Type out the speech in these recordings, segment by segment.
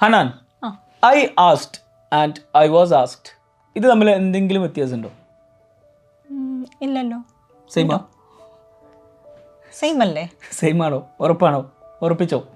Hanan I asked and I was asked ഇത് തമ്മിൽ എന്തെങ്കിലും വ്യത്യാസമുണ്ടോ? ഇല്ലല്ലോ. സെയിമാ സെയിം അല്ലേ? സെയിം ആണോ? ഉറപ്പാണോ? ഉറപ്പിച്ചോ?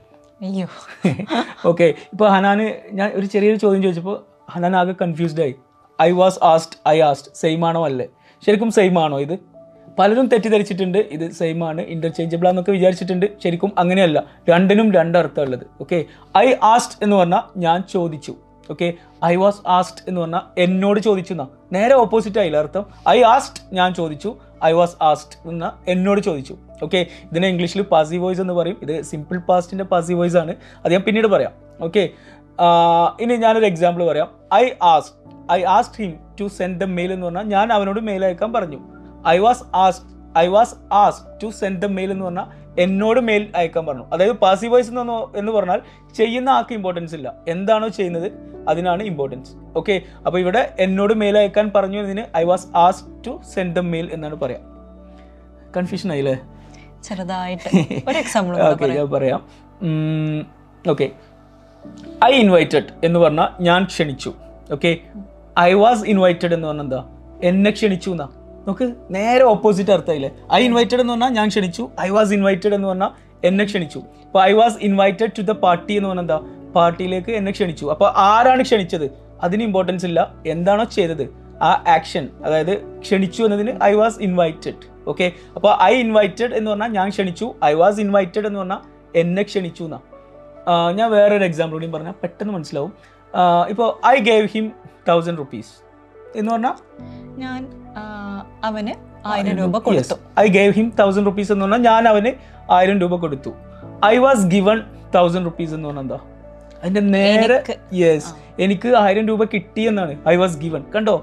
അയ്യോ. ഓക്കെ ഇപ്പോൾ ഹനാന് ഞാൻ ഒരു ചെറിയൊരു ചോദ്യം ചോദിച്ചപ്പോൾ ഹനാൻ ആകെ കൺഫ്യൂസ്ഡ് ആയി. I was asked I asked same ആണോ അല്ലേ? ശരിക്കും സെയിം ആണോ ഇത്? പലരും തെറ്റിദ്ധരിച്ചിട്ടുണ്ട്. ഇത് സെയിം ആണ്. ഇന്റർചേഞ്ചബിൾ ആണെന്നൊക്കെ വിചാരിച്ചിട്ടുണ്ട്. ശരിക്കും അങ്ങനെയല്ല. രണ്ടിനും രണ്ടർത്ഥം ഉള്ളത്. ഓക്കെ ഐ ആസ്റ്റ് എന്ന് പറഞ്ഞാൽ ഞാൻ ചോദിച്ചു. ഓക്കെ ഐ വാസ് ആസ്റ്റ് എന്ന് പറഞ്ഞാൽ എന്നോട് ചോദിച്ചു എന്നാ. നേരെ ഓപ്പോസിറ്റ് ആയില്ല അർത്ഥം? ഐ ആസ്റ്റ് ഞാൻ ചോദിച്ചു. ഐ വാസ് ആസ്റ്റ് എന്ന എന്നോട് ചോദിച്ചു. ഓക്കെ ഇതിനെ ഇംഗ്ലീഷിൽ പാസി വോയിസ് എന്ന് പറയും. ഇത് സിമ്പിൾ പാസ്റ്റിന്റെ പാസി വോയിസ് ആണ്. അത് ഞാൻ പിന്നീട് പറയാം. ഓക്കെ ഇനി ഞാനൊരു എക്സാമ്പിൾ പറയാം. I asked I asked him to send the mail എന്ന് പറഞ്ഞാൽ ഞാൻ അവനോട് മെയിൽ അയക്കാൻ പറഞ്ഞു. I was ask I was ask to send the mail എന്ന് പറഞ്ഞാൽ എന്നോട് മെയിൽ അയക്കാൻ പറഞ്ഞു. അതായത് പാസീവ് വോയിസ് എന്ന് എന്ന് പറഞ്ഞാൽ ചെയ്യുന്ന ആൾക്ക് ഇമ്പോർട്ടൻസ് ഇല്ല. എന്താണോ ചെയ്യുന്നത് അതിനാണ് ഇമ്പോർട്ടൻസ് ഓക്കെ അപ്പോൾ ഇവിടെ എന്നോട് മെയിൽ അയക്കാൻ പറഞ്ഞു എന്നതിന് I was ask to send the mail എന്നാണ് പറയാം. കൺഫ്യൂഷൻ ആയില്ലേ? ചെറുതായിട്ട്. ഒരു എക്സാമ്പിൾ ഓക്കെ ഞാൻ പറയാം. ഓക്കെ ഐ ഇൻവൈറ്റഡ് എന്ന് പറഞ്ഞാൽ ഞാൻ ക്ഷണിച്ചു. ഓക്കെ ഐ വാസ് ഇൻവൈറ്റഡ് എന്ന് പറഞ്ഞാൽ എന്താ? എന്നെ ക്ഷണിച്ചു എന്നാ. നമുക്ക് നേരെ ഓപ്പോസിറ്റ് അർത്ഥമായില്ലേ ഐ ഇൻവൈറ്റഡ് എന്ന് പറഞ്ഞാൽ ഞാൻ ക്ഷണിച്ചു. ഐ വാസ് ഇൻവൈറ്റഡ് എന്ന് പറഞ്ഞാൽ എന്നെ ക്ഷണിച്ചു. അപ്പോൾ I was invited to the party എന്ന് പറഞ്ഞാൽ എന്താ? പാർട്ടിയിലേക്ക് എന്നെ ക്ഷണിച്ചു. അപ്പോൾ ആരാണ് ക്ഷണിച്ചത്? അതിന് ഇമ്പോർട്ടൻസ് ഇല്ല. എന്താണോ ചെയ്തത്? ആ ആക്ഷൻ അതായത് ക്ഷണിച്ചു എന്നതിന് ഐ വാസ് ഇൻവൈറ്റഡ് ഓക്കെ അപ്പോൾ ഐ ഇൻവൈറ്റഡ് എന്ന് പറഞ്ഞാൽ ഞാൻ ക്ഷണിച്ചു. ഐ വാസ് ഇൻവൈറ്റഡ് എന്ന് പറഞ്ഞാൽ എന്നെ ക്ഷണിച്ചു എന്നാ. ഞാൻ വേറൊരു എക്സാമ്പിൾ കൂടി പറഞ്ഞാൽ പെട്ടെന്ന് മനസ്സിലാവും. ഇപ്പോൾ I gave him thousand rupees എന്ന് പറഞ്ഞാൽ ഞാൻ അവന് ആയിരം രൂപ കൊടുത്തു. I gave him thousand rupees എന്ന് പറഞ്ഞാൽ ഞാൻ അവന് ആയിരം രൂപ കൊടുത്തു. I was given thousand rupees എന്ന് പറഞ്ഞാൽ എന്താ? അതിന്റെ നേരെ എനിക്ക്. യെസ് എനിക്ക് ആയിരം രൂപ കിട്ടി എന്നാണ്. ഐ വാസ് ഗിവൺ കണ്ടോ?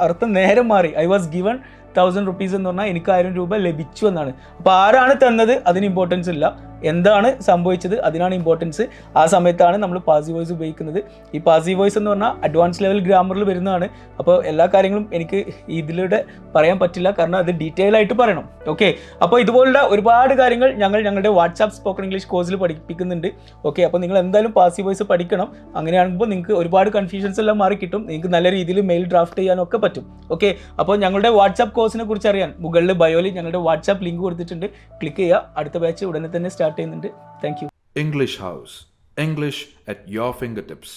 അർത്ഥം നേരെ മാറി. I was given thousand rupees എന്ന് പറഞ്ഞാൽ എനിക്ക് ആയിരം രൂപ ലഭിച്ചു എന്നാണ്. അപ്പോൾ ആരാണ് തന്നത്? അതിന് ഇമ്പോർട്ടൻസ് ഇല്ല. എന്താണ് സംഭവിച്ചത്? അതിനാണ് ഇമ്പോർട്ടൻസ് ആ സമയത്താണ് നമ്മൾ പാസി വോയിസ് ഉപയോഗിക്കുന്നത്. ഈ പാസി വോയിസ് എന്ന് പറഞ്ഞാൽ അഡ്വാൻസ് ലെവൽ ഗ്രാമറിൽ വരുന്നതാണ്. അപ്പോൾ എല്ലാ കാര്യങ്ങളും എനിക്ക് ഇതിലൂടെ പറയാൻ പറ്റില്ല. കാരണം അത് ഡീറ്റെയിൽ ആയിട്ട് പറയണം. ഓക്കെ അപ്പോൾ ഇതുപോലുള്ള ഒരുപാട് കാര്യങ്ങൾ ഞങ്ങൾ ഞങ്ങളുടെ വാട്സാപ്പ് സ്പോക്കൺ ഇംഗ്ലീഷ് കോഴ്സിൽ പഠിപ്പിക്കുന്നുണ്ട്. ഓക്കെ അപ്പോൾ നിങ്ങൾ എന്തായാലും പാസി വോയിസ് പഠിക്കണം. അങ്ങനെയാകുമ്പോൾ നിങ്ങൾക്ക് ഒരുപാട് കൺഫ്യൂഷൻസ് എല്ലാം മാറി കിട്ടും. നിങ്ങൾക്ക് നല്ല രീതിയിൽ മെയിൽ ഡ്രാഫ്റ്റ് ചെയ്യാനൊക്കെ പറ്റും. ഓക്കെ അപ്പോൾ ഞങ്ങളുടെ വാട്സാപ്പ് കോഴ്സിനെ കുറിച്ച് അറിയാൻ മുകളിൽ ബയോയിൽ ഞങ്ങളുടെ വാട്സാപ്പ് ലിങ്ക് കൊടുത്തിട്ടുണ്ട്. ക്ലിക്ക് ചെയ്യുക. അടുത്ത ബാച്ച് ഉടനെ തന്നെ സ്റ്റാർട്ട് ചെയ്യുന്നുണ്ട് thank English House. English at your fingertips.